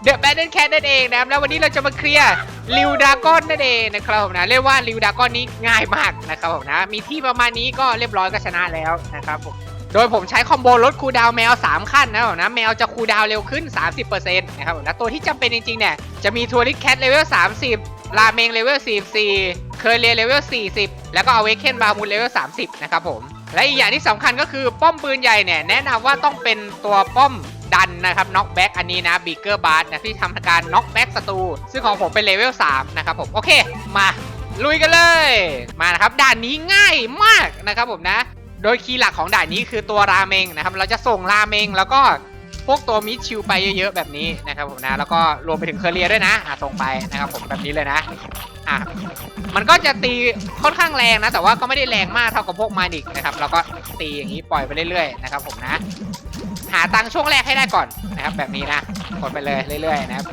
ม The Battle Cat นั่นเองนะครับแล้ววันนี้เราจะมาเคลียร์ลิวดากอนนั่นเองนะครับผมนะเรียกว่าลิวดากอนนี้ง่ายมากนะครับผมนะมีที่ประมาณนี้ก็เรียบร้อยก็ชนะแล้วนะครับผมโดยผมใช้คอมโบลดคูดาวแมว 3 ขั้นนะครับผมนะแมวจะคูดาวเร็วขึ้น 30%นะครับผมนะตัวที่จำเป็นจริงๆเนี่ยจะมีทัวริสแคทเลเวล 30ลาเมงเลเวล 44 เคอร์เรียเลเวล 40 แล้วก็อเวเคนบามูลเลเวล 30 นะครับผมและอีกอย่างที่สำคัญก็คือป้อมปืนใหญ่เนี่ยแนะนำว่าต้องเป็นตัวป้อม ดันนะครับน็อกแบ็กอันนี้นะบีเกอร์บาร์นะที่ทำการน็อกแบ็กศัตรูซึ่งของผมเป็นเลเวล3นะครับผม โอเค มาลุยกันเลย มานะครับด่านนี้ง่ายมากนะครับผมนะ โดยคีย์หลักของด่านนี้คือตัวราเมงนะครับ เราจะส่งราเมงแล้วก็พวกตัวมิชิวไปเยอะๆแบบนี้นะครับผมนะ แล้วก็รวมไปถึงเคอร์เรียด้วยนะอะส่งไปนะครับผมแบบนี้เลยนะอะมันก็จะตีค่อนข้างแรงนะ แต่ว่าก็ไม่ได้แรงมากเท่ากับพวกมานิกนะครับเราก็ตีอย่างนี้ปล่อยไปเรื่อยๆนะครับผมนะ หาตังค์ช่วงแรกให้ได้ก่อนนะครับแบบนี้นะกดไปเลยเรื่อยๆนะครับ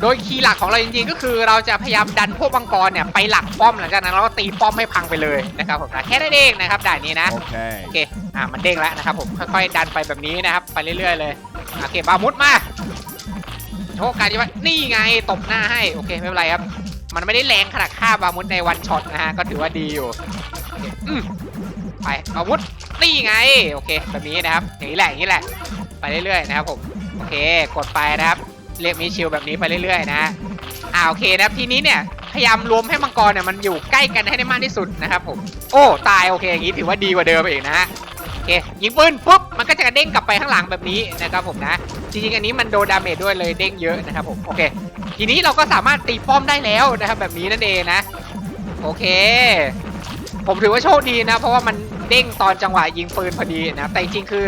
โดยคีย์หลักของเราจริงๆก็คือเราจะพยายามดันพวกมังกรเนี่ยไปหลักป้อมหลังจากนั้นเราก็ตีป้อมให้พังไปเลยนะครับผมนะแค่นั้นเองนะครับด่านนี้นะโอ Okay. เคอ่ามันเด้งแล้วนะครับผมค่อยๆดันไปแบบนี้นะครับไปเรื่อยๆเลยโอเคบามุดมาโชคการที่ว่านี่ไงตบหน้าให้โอเคไม่เป็นไรครับ มันไม่ได้แรงขนาดฆ่าบามุดในวันช็อตนะฮะก็ถือว่าดีอยู่โอเคอืมไปบามุดนี่ไง โอเคแบบนี้นะครับอย่างนี้แหละอย่างนี้แหละ ไปเรื่อยๆนะครับผมโอเคกดไปนะครับเรียกมิชิลแบบนี้ไปเรื่อยๆนะอ่าโอเคนะครับทีนี้เนี่ยพยายามรวมให้มังกรเนี่ยมันอยู่ใกล้กันให้ได้มากที่สุดนะครับผมโอ้ตายโอเคอย่างนี้ถือว่าดีกว่าเดิมอีกนะฮะโอเคยิงปืนปุ๊บมันก็จะกระเด้งกลับไปข้างหลังแบบนี้นะครับผมนะจริงๆอันนี้มันโดนดาเมจด้วยเลยเด้งเยอะนะครับผมโอเค ทีนี้เราก็สามารถตีป้อมได้แล้วนะครับแบบนี้นั่นเองนะโอเค ผมถือว่าโชคดีนะ เพราะว่ามันเด้งตอนจังหวะยิงปืนพอดีนะแต่จริงๆคือ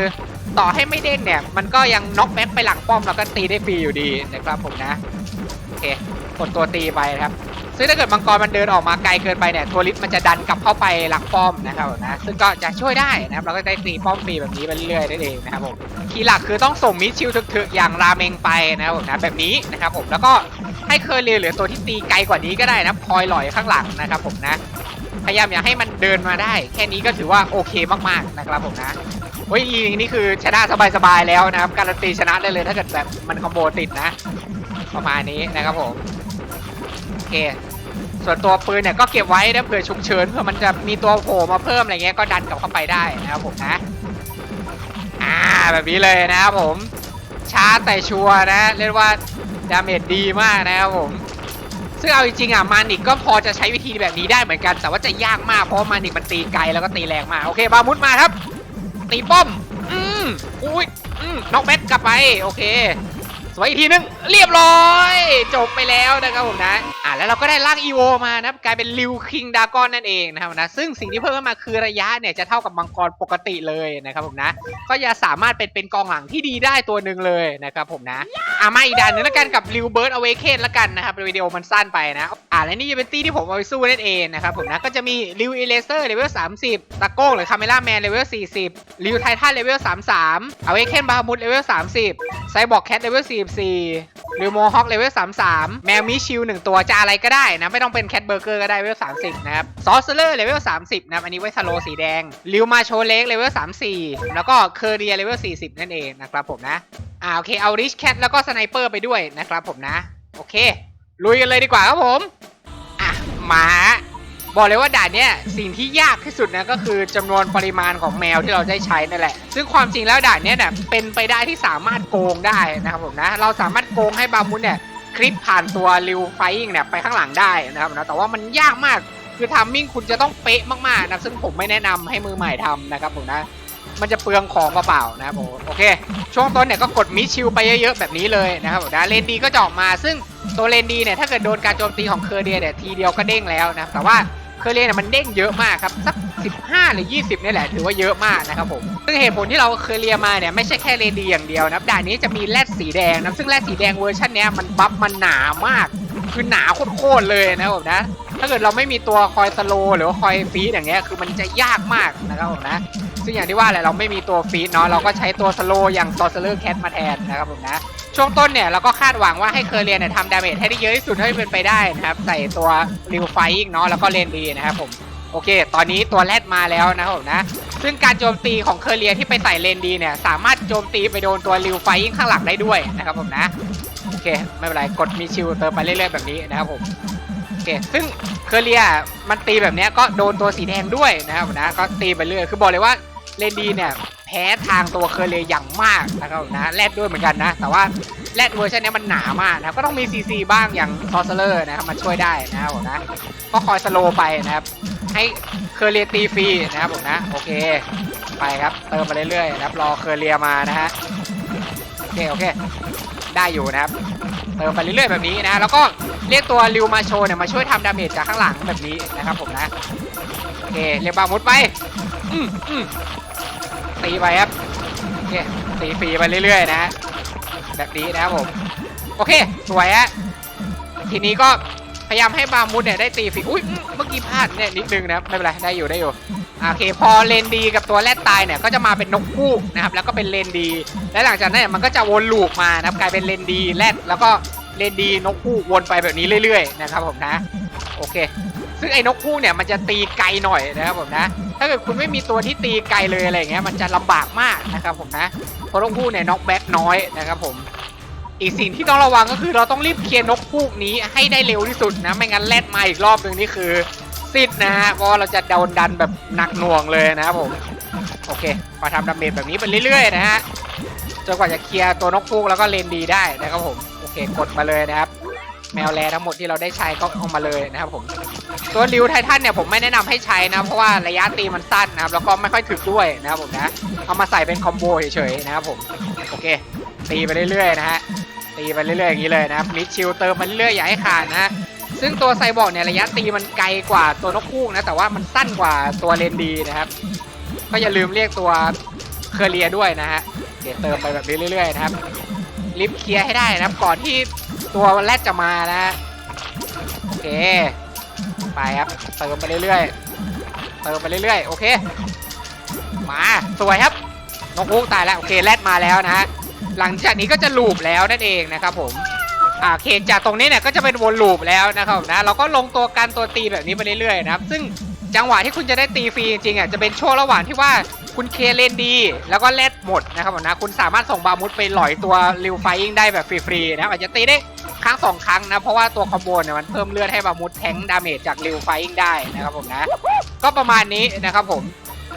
ต่อให้ไม่เด้งเนี่ย มันก็ยังน็อกแบ็คไปหลังป้อมแล้วก็ตีได้ฟรีอยู่ดีนะครับผมนะ โอเคกดตัวตีไปนะครับซึ่งถ้าเกิดมังกรมันเดินออกมาไกลเกินไปเนี่ยทัวริสมันจะดันกลับเข้าไปหลังป้อมนะครับผมนะซึ่งก็จะช่วยได้นะครับเราก็ได้ตีป้อมฟรีแบบนี้ไปเรื่อยๆได้เองนะครับผมคีย์หลักคือต้องส่งมิดชิลถึกๆอย่างราเมงไปนะครับผมนะแบบนี้นะครับผมแล้วก็ให้เคอร์เรียหรือตัวที่ตีไกลกว่านี้ก็ได้นะคอยลอยข้างหลังนะครับผมนะพยายามอย่าให้มันเดินมาได้ แค่นี้ก็ถือว่าโอเคมากๆนะครับผมนะ ฮ้ยอีนี่คือชนะสบายๆแล้วนะครับ การันตีชนะได้เลยถ้าเกิดแบบมันคอมโบติดนะ ประมาณนี้นะครับผมโอเคส่วนตัวปืนเนี่ยก็เก็บไว้นะเผื่อฉุกเฉินเผื่อมันจะมีตัวโผล่มาเพิ่มอะไรเงี้ยก็ดันกลับเข้าไปได้นะครับผมนะอ่าแบบนี้เลยนะครับผมช้าแต่ชัวร์นะ เรียกว่าดาเมจดีมากนะครับผมซึ่งเอาจริงๆอะมานิกก็พอจะใช้วิธีแบบนี้ได้เหมือนกัน แต่ว่าจะยากมากเพราะมานิกมันตีไกลแล้วก็ตีแรงมากโอเคบามุดมาครับ ตีป้อม อืมอุ้ยอืมน็อกแบ็ดกลับไป โอเค สวยอีกทีนึงเรียบร้อย จบไปแล้วนะครับผมนะอ่าแล้วเราก็ได้ร่างอีโวมานะครับกลายเป็นลิวคิงดากอนนั่นเองนะครับนะซึ่งสิ่งที่เพิ่มเข้ามาคือระยะเนี่ยจะเท่ากับมังกรปกติเลยนะครับผมนะ ก็จะสามารถเป็นเป็นกองหลังที่ดีได้ตัวหนึ่งเลยนะครับผมนะอ่ามาอีกด่านหนึงแล้วกันกับริวเบิร์ดอเวเคนแล้วกันนะครับวิดีโอมันสั้นไปนะอ่าและนี่จะเป็นตีที่ผมเอาไปสู้นั่นเองนะครับผมนะก็จะมีริวเอเลเซอร์เลเวล30ตะโก้งหรือคาเมล่าแมนเลเวล40ริวไททันเลเวล33อเวเคนบามุดเลเวล30ไซบอร์กแคทเลเวล44ริวโมฮอคเลเวล33 แมวมิชิลหนึ่งตัวจะอะไรก็ได้นะ ไม่ต้องเป็นแคทเบอร์เกอร์ก็ได้เลเวล30 นะครับซอสเซอร์เลเวล30 นะครับ อันนี้ไว้สโลสีแดงริวมาโชเล็กเลเวล34 แล้วก็เคอร์เรียเลเวล40 นั่นเองนะครับผมนะอ่าโอเคเอาริชแคทแล้วก็สไนเปอร์ไปด้วยนะครับผมนะ โอเค ลุยกันเลยดีกว่าครับผม อะมา บอกเลยว่าด่านเนี้ยสิ่งที่ยากที่สุดนะก็คือจำนวนปริมาณของแมวที่เราได้ใช้นั่นแหละ ซึ่งความจริงแล้วด่านเนี้ยเนี่ยเป็นไปได้ที่สามารถโกงได้นะครับผมนะ เราสามารถโกงให้บามุนเนี่ยคลิปผ่านตัวริวไฟอิงเนี่ยไปข้างหลังได้นะครับนะแต่ว่ามันยากมากคือทัมมิ่งคุณจะต้องเป๊ะมากๆนะซึ่งผมไม่แนะนำให้มือใหม่ทำนะครับผมนะมันจะเปลืองของเปล่าๆนะครับผมโอเค ช่วงต้นเนี่ยก็กดมิชิลไปเยอะๆแบบนี้เลยนะครับผมนะเลนดีก็จะออกมาซึ่งตัวเลนดีเนี่ยถ้าเกิดโดนการโจมตีของเคอร์เดียเนี่ยทีเดียวก็เด้งแล้วนะแต่ว่า เคอร์เดียเนี่ยมันเด้งเยอะมากครับสัก15 หรือ 20นี่แหละถือว่าเยอะมากนะครับผมซึ่งเหตุผลที่เราเคอเรียมาเนี่ยไม่ใช่แค่เลนดีอย่างเดียวนะบด่านนี้จะมีแรดสีแดงนะซึ่งแรดสีแดงเวอร์ชันเนี้ยมันบัฟมันหนามาก คือหนาโคตรเลยนะครับผมนะ ถ้าเกิดเราไม่มีตัวคอยสโลหรือว่าคอยฟีดอย่างเงี้ยคือมันจะยากมากนะครับผมนะซึ่งอย่างที่ว่าแหละเราไม่มีตัวฟีดเนาะเราก็ใช้ตัวสโลอย่างซอสเลอร์แคทมาแทนนะครับผมนะ ช่วงต้นเนี่ยเราก็คาดหวังว่าให้เคอร์เรียนเนี่ยทำดาเมจให้ได้เยอะที่สุดเท่าที่เป็นไปได้นะครับ ใส่ตัวริวไฟอิงเนาะแล้วก็เลนดีนะครับผมโอเค ตอนนี้ตัวแรดมาแล้วนะครับผมนะ ซึ่งการโจมตีของเคอร์เรียที่ไปใส่เลนดีเนี่ยสามารถโจมตีไปโดนตัวริวไฟยิงข้างหลังได้ด้วยนะครับผมนะโอเคไม่เป็นไรกดมีชิลเติมไปเรื่อยๆแบบนี้นะครับผมโอเคซึ่งเคอร์เรียมันตีแบบนี้ก็โดนตัวสีแดงด้วยนะครับผมนะก็ตีไปเรื่อยคือบอกเลยว่าเลนดีเนี่ย พ้ทางตัวเคเรียอย่างมากนะครับผมนะแรดด้วยเหมือนกันนะ แต่ว่าแรดเวอร์ชันนี้มันหนามากนะก็ต้องมีซีซีบ้างอย่างซอสเลอร์นะครับมาช่วยได้นะครับผมนะก็คอยสโลว์ไปนะครับ ให้เคเรียตีฟรีนะครับผมนะโอเค ไปครับเติมมาเรื่อยๆนะครับรอเคเรียมานะฮะโอเคโอเค ได้อยู่นะครับ เติมไปเรื่อยๆแบบนี้นะ แล้วก็เรียกตัวริวมาโชเนี่ยมาช่วยทำดาเมจจากข้างหลังแบบนี้นะครับผมนะโอเคเรียกบามุดไปอืมอืม ตีไปครับโอเคตีฟรีไปเรื่อยๆนะ แบบนี้นะครับผมโอเคสวยฮะทีนี้ก็พยายามให้บามุดเนี่ยได้ตีฟรีอุ้ยเมื่อกี้พลาดเนี่ยนิดนึงนะครับไม่เป็นไรได้อยู่ได้อยู่โอเคพอเลนดีกับตัวแรดตายเนี่ยก็จะมาเป็นนกคู่นะครับแล้วก็เป็นเลนดี และหลังจากนั้นมันก็จะวนลูปมานะครับกลายเป็นเลนดีแรดแล้วก็เลนดีนกคู่วนไปแบบนี้เรื่อย ๆ นะครับผมนะโอเค ซึ่งไอ้นกคู่เนี่ยมันจะตีไกลหน่อยนะครับผมนะ ถ้าเกิดคุณไม่มีตัวที่ตีไกลเลยอะไรเงี้ยมันจะลำบากมากนะครับผมนะเพราะนกคู่เนี่ยน็อกแบ็กน้อยนะครับผม อีกสิ่งที่ต้องระวังก็คือเราต้องรีบเคลียร์นกพูกนี้ให้ได้เร็วที่สุดนะไม่งั้นแลดมาอีกรอบหนึ่งนี่คือซิดนะฮะเพราะเราจะโดนดันแบบหนักหน่วงเลยนะครับผมโอเคมาทำดาเมจแบบนี้ไปเรื่อยๆนะฮะจนกว่าจะเคลียร์ตัวนกพูกแล้วก็เลนดีได้นะครับผมโอเคกดมาเลยนะครับ แมวแลทั้งหมดที่เราได้ใช้ก็เอามาเลยนะครับผม ตัวริวไททันเนี่ยผมไม่แนะนำให้ใช้นะ เพราะว่าระยะตีมันสั้นนะครับ แล้วก็ไม่ค่อยถึกด้วยนะครับผมนะ เอามาใส่เป็นคอมโบเฉยๆนะครับผม โอเค ตีไปเรื่อยๆนะฮะ ตีไปเรื่อยๆอย่างนี้เลยนะครับมิดชิลเติมมาเรื่อยๆอย่าให้ขาดนะฮะซึ่งตัวไซบอร์กเนี่ยระยะตีมันไกลกว่าตัวนกคู่นะ แต่ว่ามันสั้นกว่าตัวเลนดีนะครับ ก็อย่าลืมเรียกตัวเคอเรียด้วยนะฮะ เดี๋ยวเติมไปแบบนี้เรื่อยๆนะครับรีบเคลียร์ให้ได้นะครับ ก่อนที่ตัวแรดจะมานะโอเค ไปครับเติมไปเรื่อยๆเติมไปเรื่อยๆโอเค มาสวยครับนกฮูกตายแล้วโอเคแรดมาแล้วนะฮะหลังจากนี้ก็จะลูปแล้วนั่นเองนะครับผมอ่าโอเคจากตรงนี้เนี่ยก็จะเป็นวนลูปแล้วนะครับผมนะเราก็ลงตัวกันตัวตีแบบนี้ไปเรื่อยๆนะครับซึ่งจังหวะที่คุณจะได้ตีฟรีจริงๆอะจะเป็นช่วงระหว่างที่ว่าคุณเคเลนดี แล้วก็แลดหมดนะครับผมนะคุณสามารถส่งบามุดไปหลอยตัวริวไฟยิงได้แบบฟรีๆนะครับอาจจะตีได้ ครั้งสองครั้งนะ เพราะว่าตัวคอมโบเนี่ยมันเพิ่มเลือดให้บามุดแทงดาเมจจากริวไฟยิงได้นะครับผมนะ ก็ประมาณนี้นะครับผม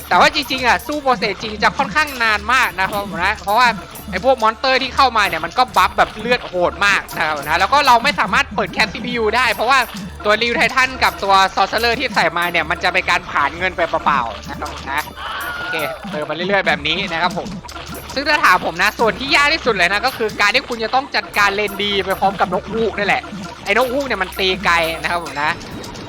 แต่ว่าจริงๆอะสู้โปรเซสจริงจะค่อนข้างนานมากนะครับผมนะ เพราะว่าไอ้พวกมอนเตอร์ที่เข้ามาเนี่ยมันก็บัฟแบบเลือดโหดมากนะครับนะ แล้วก็เราไม่สามารถเปิดแคป CPU ได้ เพราะว่าตัวริวไททันกับตัวซอสเซอร์ที่ใส่มาเนี่ยมันจะเป็นการผ่านเงินไปเปล่าๆนะครับผมนะ โอเคเติมมาเรื่อยๆแบบนี้นะครับผม ซึ่งถ้าถามผมนะส่วนที่ยากที่สุดเลยนะก็คือการที่คุณจะต้องจัดการเลนดีไปพร้อมกับนกฮูกนี่แหละไอ้นกฮูกเนี่ยมันตีไกลนะครับผมนะ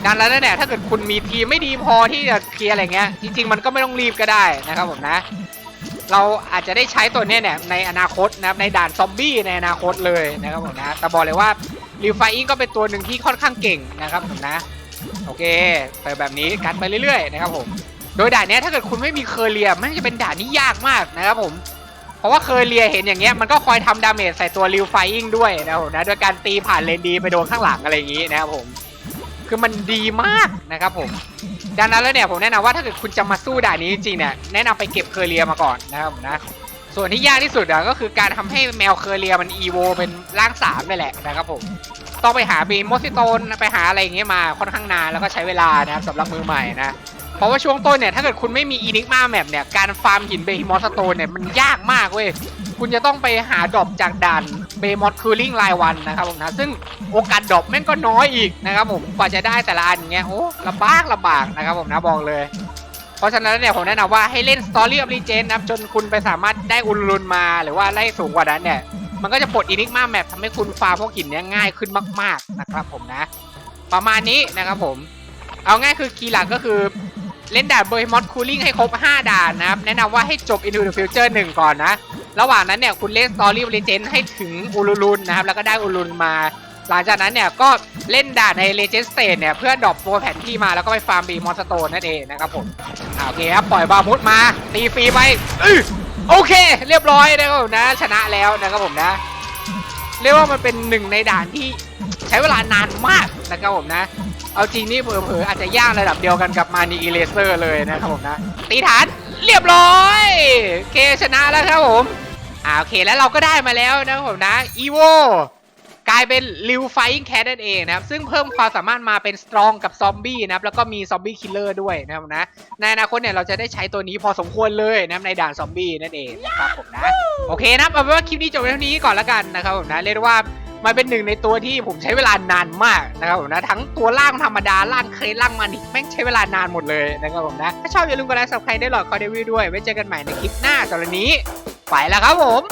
ดังนั้นแล้วเนี่ยถ้าเกิดคุณมีทีมไม่ดีพอที่จะเคลียร์อะไรเงี้ยจริง ๆ มันก็ไม่ต้องรีบก็ได้นะครับผมนะ เราอาจจะได้ใช้ตัวเนี้ยเนี่ยในอนาคตนะครับในด่านซอมบี้ในอนาคตเลยนะครับผมนะแต่บอกเลยว่าริวไฟอิงก็เป็นตัวหนึ่งที่ค่อนข้างเก่งนะครับผมนะโอเคแต่แบบนี้กันไปเรื่อยๆนะครับผมโดยด่านนี้ถ้าเกิดคุณไม่มีเคอร์เรียมันจะเป็นด่านที่ยากมากนะครับผม เพราะว่าเคอร์เรียเห็นอย่างเงี้ยมันก็คอยทำดาเมจใส่ตัวริวไฟอิงด้วยนะครับผมนะโดยการตีผ่านเลนดีไปโดนข้างหลังอะไรอย่างงี้นะครับผม คือมันดีมากนะครับผม ดังนั้นแล้วเนี่ยผมแนะนำว่าถ้าเกิดคุณจะมาสู้ด่านนี้จริงๆเนี่ยแนะนำไปเก็บเคอร์เรียมาก่อนนะครับผมนะส่วนที่ยากที่สุดอะก็คือการทำให้แมวเคอเรียมันอีโวเป็นร่างสามนี่แหละนะครับผม ต้องไปหาบีมโมซิโตนไปหาอะไรอย่างเงี้ยมาค่อนข้างนานแล้วก็ใช้เวลานะครับสำหรับมือใหม่นะ เพราะว่าช่วงต้นเนี่ยถ้าเกิดคุณไม่มีอินิกมาแมปเนี่ยการฟาร์มหินเบฮิมอสโตนเนี่ยมันยากมากเว้ยคุณจะต้องไปหาดรอปจากด่านเบมอสคูลิ่งรายวันนะครับผมนะซึ่งโอกาสดรอปแม่งก็น้อยอีกนะครับผมกว่าจะได้แต่ละอันเงี้ยโอ้ลำบากลำบากนะครับผมนะบอกเลย เพราะฉะนั้นเนี่ยผมแนะนำว่าให้เล่น Story of Legend นะครับจนคุณไปสามารถได้อุลลุนมาหรือว่าไล่สูงกว่านั้นเนี่ยมันก็จะปลดอินิกมาแมปทำให้คุณฟาร์มพวกหินเนี้ยง่ายขึ้นมาก ๆนะครับผมนะ ประมาณนี้นะครับผม เอาง่ายคือคีย์หลักก็คือ เล่นด่านเบอร์มอสคูลิ่งให้ครบ 5 ด่านนะครับ แนะนำว่าให้จบ Into the Future 1 ก่อนนะ ระหว่างนั้นเนี่ยคุณเล่น Story of Legend ให้ถึงอุลุลุนนะครับ แล้วก็ได้อุลุนมา หลังจากนั้นเนี่ยก็เล่นด่านใน Legend Stage เนี่ย เพื่อดรอปตัวแผนที่มาแล้วก็ไปฟาร์มบีมอนสโตนนั่นเองนะครับผมอ่าโอเคครับ ปล่อยบามุดมา ตีฟรีไปโอเค เรียบร้อยนะครับผมนะ ชนะแล้วนะครับผมนะ เรียกว่ามันเป็นหนึ่งในด่านที่ใช้เวลานานมากนะครับผมนะ เอาจริงนี่เผลอๆอาจจะยากระดับเดียวกันกับมานีอีเลเซอร์เลยนะครับผมนะ ตีฐานเรียบร้อยเคชนะแล้วครับผมอ่าโอเคแล้วเราก็ได้มาแล้วนะครับผมนะอีโว กลายเป็นลิวไฟแคทนั่นเองนะครับ ซึ่งเพิ่มความสามารถมาเป็นสตรองกับซอมบี้นะครับ แล้วก็มีซอมบี้คิลเลอร์ด้วยนะครับนะ ในอนาคตเนี่ยเราจะได้ใช้ตัวนี้พอสมควรเลยนะครับในด่านซอมบี้นั่นเองนะครับผมนะ โอเคนะครับเอาเป็นว่าคลิปนี้จบไว้เท่านี้ก่อนละกันนะครับผมนะเรียกได้ว่ามันเป็นหนึ่งในตัวที่ผมใช้เวลานานมากนะครับผมนะทั้งตัวล่างธรรมดาล่างเคยล่างมันอีกแม่งใช้เวลานานหมดเลยนะครับผมนะถ้าชอบอย่าลืมกดไลค์สับใครได้หลอดคอเดวิวด้วยไว้เจอกันใหม่ในคลิปหน้าสำหรับวันนี้ ไปแล้วครับผม